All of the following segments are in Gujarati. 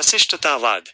પ્રશિષ્ટતાવાદ.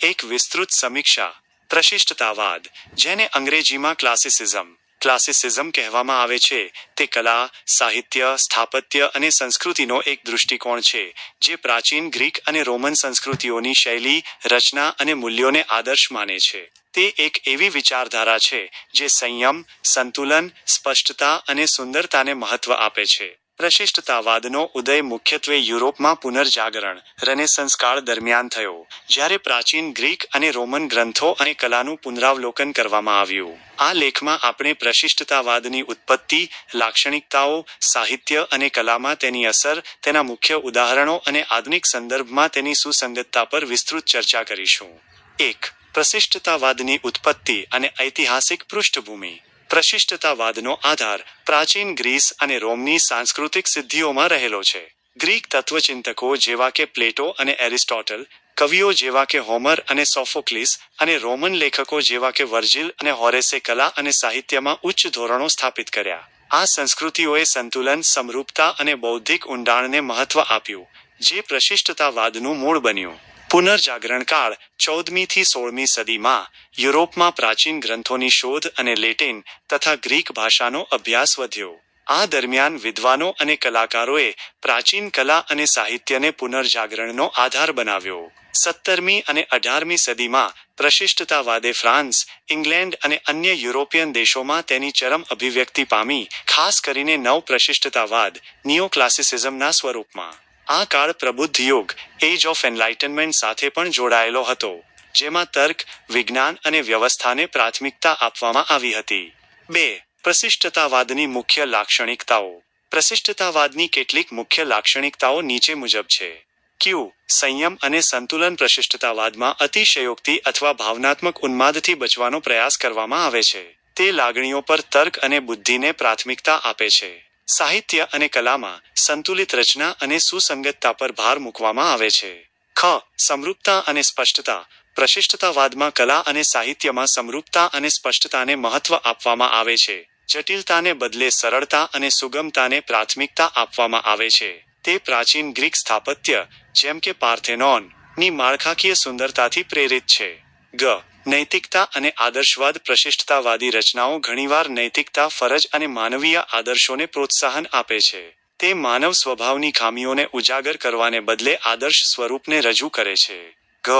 એક વિસ્તૃત સમીક્ષા. પ્રશિષ્ટતાવાદ, જેને અંગ્રેજીમાં ક્લાસિસિઝમ. ક્લાસિસિઝમ કહેવામાં આવે છે. તે કલા, સાહિત્ય, સ્થાપત્ય અને સંસ્કૃતિનો એક દૃષ્ટિકોણ છે, જે પ્રાચીન ગ્રીક અને રોમન સંસ્કૃતિઓની શૈલી, રચના અને મૂલ્યોને આદર્શ માને છે. તે એક એવી વિચારધારા છે, જે સંયમ, સંતુલન, સ્પષ્ટતા અને સુંદરતાને મહત્વ આપે છે. પ્રશિષ્ટતાવાદનો ઉદય મુખ્યત્વે યુરોપમાં પુનર્જાગરણ રને કાળ દરમિયાન થયો, જ્યારે પ્રાચીન ગ્રીક અને રોમન ગ્રંથો અને કલાનું પુનરાવલોકન કરવામાં આવ્યું. આ લેખમાં આપણે પ્રશિષ્ટતાવાદની ઉત્પત્તિ, લાક્ષણિકતાઓ, સાહિત્ય અને કલામાં તેની અસર, તેના મુખ્ય ઉદાહરણો અને આધુનિક સંદર્ભમાં તેની સુસંગતતા પર વિસ્તૃત ચર્ચા કરીશું. એક, પ્રશિષ્ટતાવાદની ઉત્પત્તિ અને ઐતિહાસિક પૃષ્ઠભૂમિ. પ્રશિષ્ટતાવાદનો આધાર પ્રાચીન ગ્રીસ અને રોમની સાંસ્કૃતિક સિદ્ધિઓમાં રહેલો છે. ગ્રીક તત્વચિંતકો જેવા કે પ્લેટો અને એરિસ્ટોટલ, કવિઓ જેવા કે હોમર અને સોફોક્લિસ અને રોમન લેખકો જેવા કે વર્જિલ અને હોરેસે કલા અને સાહિત્યમાં ઉચ્ચ ધોરણો સ્થાપિત કર્યા. આ સંસ્કૃતિઓએ સંતુલન, સમરૂપતા અને બૌદ્ધિક ઊંડાણને મહત્વ આપ્યું, જે પ્રશિષ્ટતાવાદનું મૂળ બન્યું. પુનર્જાગરણ કાળ ચૌદમી થી સોળમી સદીમાં યુરોપમાં પ્રાચીન ગ્રંથોની શોધ અને લેટિન તથા ગ્રીક ભાષાનો અભ્યાસ વધ્યો. આ દરમિયાન વિદ્વાનો અને કલાકારોએ પ્રાચીન કલા અને સાહિત્યને પુનર્જાગરણનો આધાર બનાવ્યો. સત્તરમી અને અઢારમી સદીમાં પ્રશિષ્ટતાવાદે ફ્રાન્સ, ઇંગ્લેન્ડ અને અન્ય યુરોપિયન દેશોમાં તેની ચરમ અભિવ્યક્તિ પામી, ખાસ કરીને નવ પ્રશિષ્ટતાવાદ નિયોક્લાસિસિઝમના સ્વરૂપમાં. આ કાળ પ્રબુદ્ધ યુગ, એજ ઓફ એનલાઇટનમેન્ટ સાથે પણ જોડાયેલો હતો, જેમાં તર્ક, વિજ્ઞાન અને વ્યવસ્થાને પ્રાથમિકતા આપવામાં આવી હતી. બે, પ્રશિષ્ટતાવાદની મુખ્ય લાક્ષણિકતાઓ. પ્રશિષ્ટતાવાદની કેટલીક મુખ્ય લાક્ષણિકતાઓ નીચે મુજબ છે. ક્યુ, સંયમ અને સંતુલન પ્રશિષ્ટતાવાદમાં અતિશયોક્તિ અથવા ભાવનાત્મક ઉન્માદથી બચવાનો પ્રયાસ કરવામાં આવે છે. તે લાગણીઓ પર તર્ક અને બુદ્ધિને પ્રાથમિકતા આપે છે. સાહિત્ય અને કલામાં સંતુલિત રચના અને સુસંગતતા પર ભાર મૂકવામાં આવે છે. ખ, સમરૂપતા અને સ્પષ્ટતા. પ્રશિષ્ટતાવાદમાં કલા અને સાહિત્યમાં સમરૂપતા અને સ્પષ્ટતાને મહત્વ આપવામાં આવે છે. જટિલતાને બદલે સરળતા અને સુગમતાને પ્રાથમિકતા આપવામાં આવે છે. તે પ્રાચીન ગ્રીક સ્થાપત્ય, જેમ કે પાર્થેનોનની માળખાકીય સુંદરતાથી પ્રેરિત છે. ગ નૈતિકતા અને આદર્શવાદ પ્રશિષ્ટતાવાદી રચનાઓ ઘણીવાર નૈતિકતા, ફરજ અને માનવીય આદર્શોને પ્રોત્સાહન આપે છે. તે માનવ સ્વભાવની ખામીઓને ઉજાગર કરવાને બદલે આદર્શ સ્વરૂપને રજૂ કરે છે. ઘ.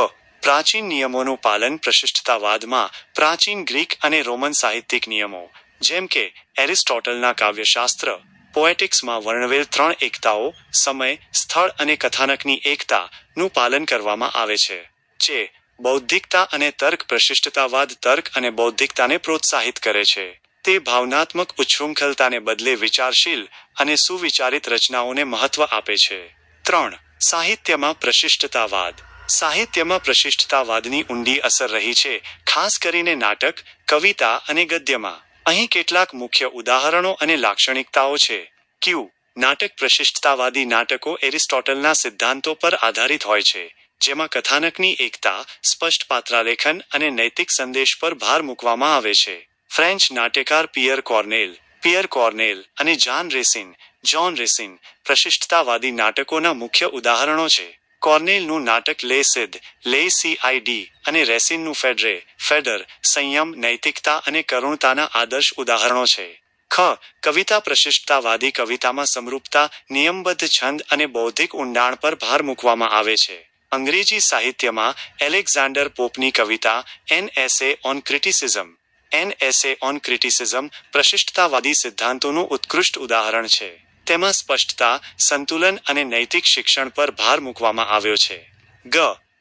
પ્રાચીન નિયમોનું પાલન પ્રશિષ્ટતાવાદમાં પ્રાચીન ગ્રીક અને રોમન સાહિત્યિક નિયમો, જેમ કે એરિસ્ટોટલના કાવ્યશાસ્ત્ર, પોએટિક્સમાં વર્ણવેલ ત્રણ એકતાઓ, સમય, સ્થળ અને કથાનકની એકતાનું પાલન કરવામાં આવે છે. જે બૌદ્ધિકતા અને તર્ક પ્રશિષ્ટતાવાદ તર્ક અને બૌદ્ધિકતાને પ્રોત્સાહિત કરે છે. તે ભાવનાત્મક ઉચ્છૃંખલતાને બદલે વિચારશીલ અને સુવિચારિત રચનાઓને મહત્વ આપે છે. ત્રણ, સાહિત્યમાં પ્રશિષ્ટતાવાદ. સાહિત્યમાં પ્રશિષ્ટતાવાદની ઊંડી અસર રહી છે, ખાસ કરીને નાટક, કવિતા અને ગદ્યમાં. અહીં કેટલાક મુખ્ય ઉદાહરણો અને લાક્ષણિકતાઓ છે. ક્યુ. નાટક પ્રશિષ્ટતાવાદી નાટકો એરિસ્ટોટલના સિદ્ધાંતો પર આધારિત હોય છે. જેમાં કથાનકની એકતા, સ્પષ્ટ પાત્રાલેખન અને નૈતિક સંદેશ પર ભાર મૂકવામાં આવે છે. ફ્રેન્ચ નાટ્યકાર પિયર કોર્નેલ પિયર કોર્નેલ અને જાન રેસિન, જ્હોન રેસિન પ્રશિષ્ટતાવાદી નાટકોના મુખ્ય ઉદાહરણો છે. કોર્નેલનું નાટક લે સિદ્ધ, લે સીઆઈડી અને રેસિનનું ફેડરે, ફેડર, સંયમ, નૈતિકતા અને કરુણતાના આદર્શ ઉદાહરણો છે. ખ, કવિતા પ્રશિષ્ટતાવાદી કવિતામાં સમરૂપતા, નિયમબદ્ધ છંદ અને બૌદ્ધિક ઊંડાણ પર ભાર મૂકવામાં આવે છે. અંગ્રેજી સાહિત્યમાં એલેક્ઝાન્ડર પોપની કવિતા an essay on criticism. An essay on criticism પ્રશિષ્ટતાવાદી સિદ્ધાંતોનું ઉત્કૃષ્ટ ઉદાહરણ છે. તેમાં સ્પષ્ટતા, સંતુલન અને નૈતિક શિક્ષણ પર ભાર મૂકવામાં આવ્યો છે. ગ.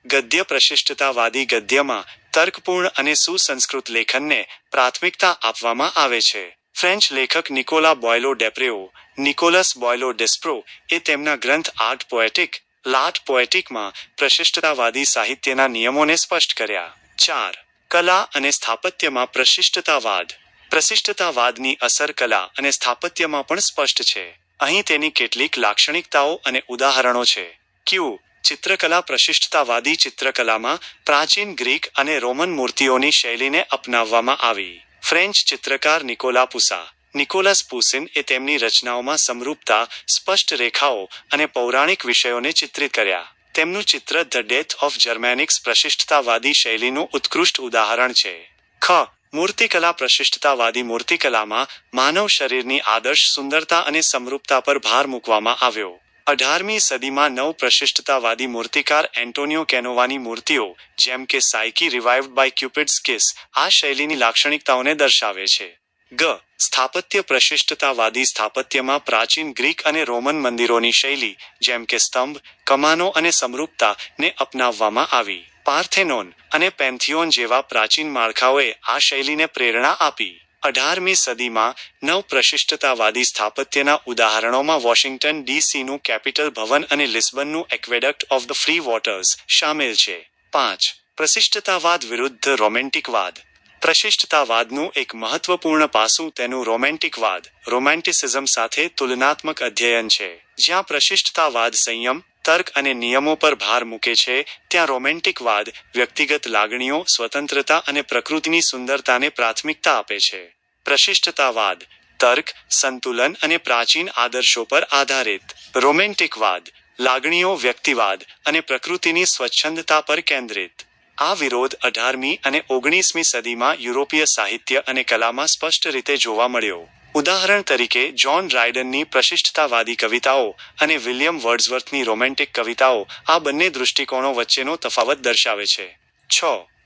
ગદ્ય પ્રશિષ્ટતાવાદી ગદ્યમાં તર્કપૂર્ણ અને સુસંસ્કૃત લેખનને પ્રાથમિકતા આપવામાં આવે છે. ફ્રેન્ચ લેખક નિકોલા બોયલો ડેપ્રેઓ, નિકોલસ બોયલો ડેસ્પ્રો એ તેમના ગ્રંથ આર્ટ પોએટિક લાટ પોએટિકમાં પ્રશિષ્ટતાવાદી સાહિત્યના નિયમોને સ્પષ્ટ કર્યા. ચાર, કલા અને સ્થાપત્યમાં પ્રશિષ્ટતાવાદ. પ્રશિષ્ટતાવાદની અસર કલા અને સ્થાપત્યમાં પણ સ્પષ્ટ છે. અહીં તેની કેટલીક લાક્ષણિકતાઓ અને ઉદાહરણો છે. ક્યુ, ચિત્રકલા પ્રશિષ્ટતાવાદી ચિત્રકલામાં પ્રાચીન ગ્રીક અને રોમન મૂર્તિઓની શૈલીને અપનાવવામાં આવી. ફ્રેન્ચ ચિત્રકાર નિકોલા પુસા. નિકોલસ પુસિન એ તેમની રચનાઓમાં સમરૂપતા, સ્પષ્ટ રેખાઓ અને પૌરાણિક વિષયોને ચિત્રિત કર્યા. તેમનું ચિત્ર ધ ડેથ ઓફ જર્મેનિક્સ પ્રશિષ્ટતાવાદી શૈલીનું ઉત્કૃષ્ટ ઉદાહરણ છે. ખ. મૂર્તિકલા પ્રશિષ્ટતાવાદી મૂર્તિકલામાં માનવ શરીરની આદર્શ સુંદરતા અને સમરૂપતા પર ભાર મૂકવામાં આવ્યો. અઢારમી સદીમાં નવ પ્રશિષ્ટતાવાદી મૂર્તિકાર એન્ટોનિયો કેનોવાની મૂર્તિઓ, જેમ કે Psyche revived by Cupid's kiss, આ શૈલીની લાક્ષણિકતાઓને દર્શાવે છે. ગ, સ્થાપત્ય પ્રશિષ્ટતાવાદી સ્થાપત્યમાં પ્રાચીન ગ્રીક અને રોમન મંદિરોની શૈલી, જેમ કે સ્તંભ, કમાનો અને સમરૂપતાને અપનાવવામાં આવી. પાર્થેનોન અને પેન્થિયોન જેવા પ્રાચીન માળખાઓએ આ શૈલીને પ્રેરણા આપી. અઢારમી સદીમાં નવ પ્રશિષ્ટતાવાદી સ્થાપત્યના ઉદાહરણોમાં વોશિંગ્ટન ડીસીનું કેપિટલ ભવન અને લિસ્બનનું aqueduct of the free waters શામેલ છે. પાંચ, પ્રશિષ્ટતાવાદ વિરુદ્ધ રોમેન્ટિકવાદ. પ્રશિષ્ટતાવાદનું એક મહત્વપૂર્ણ પાસું તેનું રોમેન્ટિકવાદ રોમેન્ટિસિઝમ સાથે તુલનાત્મક અધ્યયન છે. જ્યાં પ્રશિષ્ટતાવાદ સંયમ, તર્ક અને નિયમો પર ભાર મૂકે છે, ત્યાં રોમેન્ટિકવાદ વ્યક્તિગત લાગણીઓ, સ્વતંત્રતા અને પ્રકૃતિની સુંદરતાને પ્રાથમિકતા આપે છે. પ્રશિષ્ટતાવાદ, તર્ક, સંતુલન અને પ્રાચીન આદર્શો પર આધારિત. રોમેન્ટિકવાદ લાગણીઓ વ્યક્તિવાદ અને પ્રકૃતિની સ્વચ્છંદતા પર કેન્દ્રિત. આ વિરોધ અઢારમી અને ઓગણીસમી સદીમાં યુરોપીય સાહિત્ય અને કલામાં સ્પષ્ટ રીતે જોવા મળ્યો. ઉદાહરણ તરીકે, જ્હોન રાયડનની પ્રશિષ્ટતાવાદી કવિતાઓ અને વિલિયમ વર્ડ્સવર્થની રોમેન્ટિક કવિતાઓ આ બંને દૃષ્ટિકોણો વચ્ચેનો તફાવત દર્શાવે છે. છ.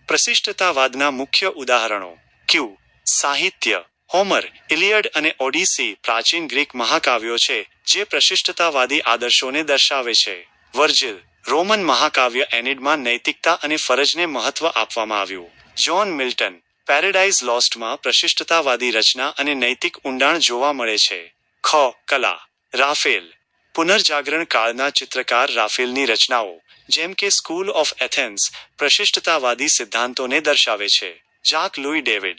પ્રશિષ્ટતાવાદના મુખ્ય ઉદાહરણો. ક્યુ સાહિત્ય. હોમર, ઇલિયડ અને ઓડિસી પ્રાચીન ગ્રીક મહાકાવ્યો છે, જે પ્રશિષ્ટતાવાદી આદર્શોને દર્શાવે છે. વર્જિલ. રોમન મહાકાવ્ય એનિડમાં નૈતિકતા અને ફરજને મહત્વ આપવામાં આવ્યું. જ્હોન મિલ્ટન, પેરેડાઇઝ લોસ્ટમાં પ્રશિષ્ટતાવાદી રચના અને નૈતિક ઊંડાણ જોવા મળે છે. ખ, કલા. રાફેલ. પુનર્જાગરણ કાળના ચિત્રકાર રાફેલની રચનાઓ, જેમ કે સ્કૂલ ઓફ એથેન્સ, પ્રશિષ્ટતાવાદી સિદ્ધાંતોને દર્શાવે છે. Jacques Louis David.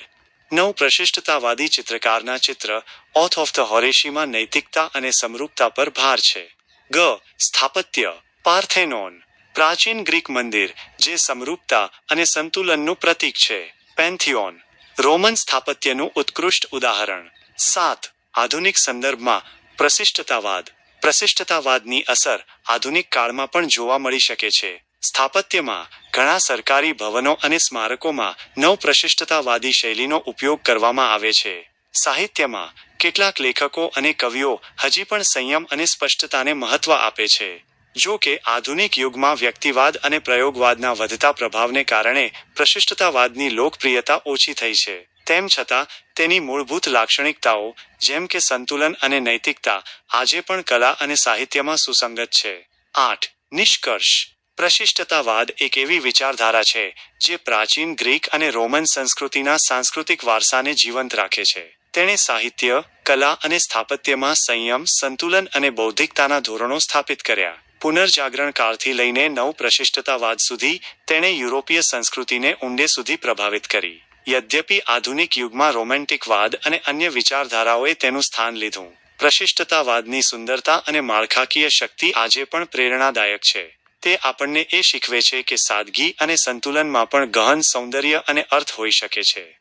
નવ પ્રશિષ્ટતાવાદી ચિત્રકારના ચિત્ર, ઓથ ઓફ ધ હોરેશીમાં નૈતિકતા અને સમરૂપતા પર ભાર છે. ગ, સ્થાપત્ય. પાર્થેનોન, પ્રાચીન ગ્રીક મંદિર, જે સમરૂપતા અને સંતુલનનું પ્રતીક છે. પેન્થિયોન રોમન સ્થાપત્યનું ઉત્કૃષ્ટ ઉદાહરણ. સાત, આધુનિક સંદર્ભમાં પ્રશિષ્ટતાવાદ. પ્રશિષ્ટતાવાદની અસર આધુનિક કાળમાં પણ જોવા મળી શકે છે. સ્થાપત્યમાં ઘણા સરકારી ભવનો અને સ્મારકોમાં નવ પ્રશિષ્ટતાવાદી શૈલીનો ઉપયોગ કરવામાં આવે છે. સાહિત્યમાં કેટલાક લેખકો અને કવિઓ હજી પણ સંયમ અને સ્પષ્ટતાને મહત્વ આપે છે. જો કે આધુનિક યુગમાં વ્યક્તિવાદ અને પ્રયોગવાદના વધતા પ્રભાવને કારણે પ્રશિષ્ટતાવાદની લોકપ્રિયતા ઓછી થઈ છે. તેમ છતાં, તેની મૂળભૂત લાક્ષણિકતાઓ, જેમ કે સંતુલન અને નૈતિકતા, આજે પણ કલા અને સાહિત્યમાં સુસંગત છે. આઠ. નિષ્કર્ષ. પ્રશિષ્ટતાવાદ એક એવી વિચારધારા છે, જે પ્રાચીન ગ્રીક અને રોમન સંસ્કૃતિના સાંસ્કૃતિક વારસાને જીવંત રાખે છે. તેણે સાહિત્ય, કલા અને સ્થાપત્યમાં સંયમ, સંતુલન અને બૌદ્ધિકતાના ધોરણો સ્થાપિત કર્યા. પુનર્જાગરણ કાળથી લઈને નવ પ્રશિષ્ટતાવાદ સુધી તેણે યુરોપીય સંસ્કૃતિને ઊંડે સુધી પ્રભાવિત કરી. યદ્યપિ આધુનિક યુગમાં રોમેન્ટિકવાદ અને અન્ય વિચારધારાઓએ તેનું સ્થાન લીધું. પ્રશિષ્ટતાવાદની સુંદરતા અને માળખાકીય શક્તિ આજે પણ પ્રેરણાદાયક છે. તે આપણને એ શીખવે છે કે સાદગી અને સંતુલનમાં પણ ગહન સૌંદર્ય અને અર્થ હોઈ શકે છે.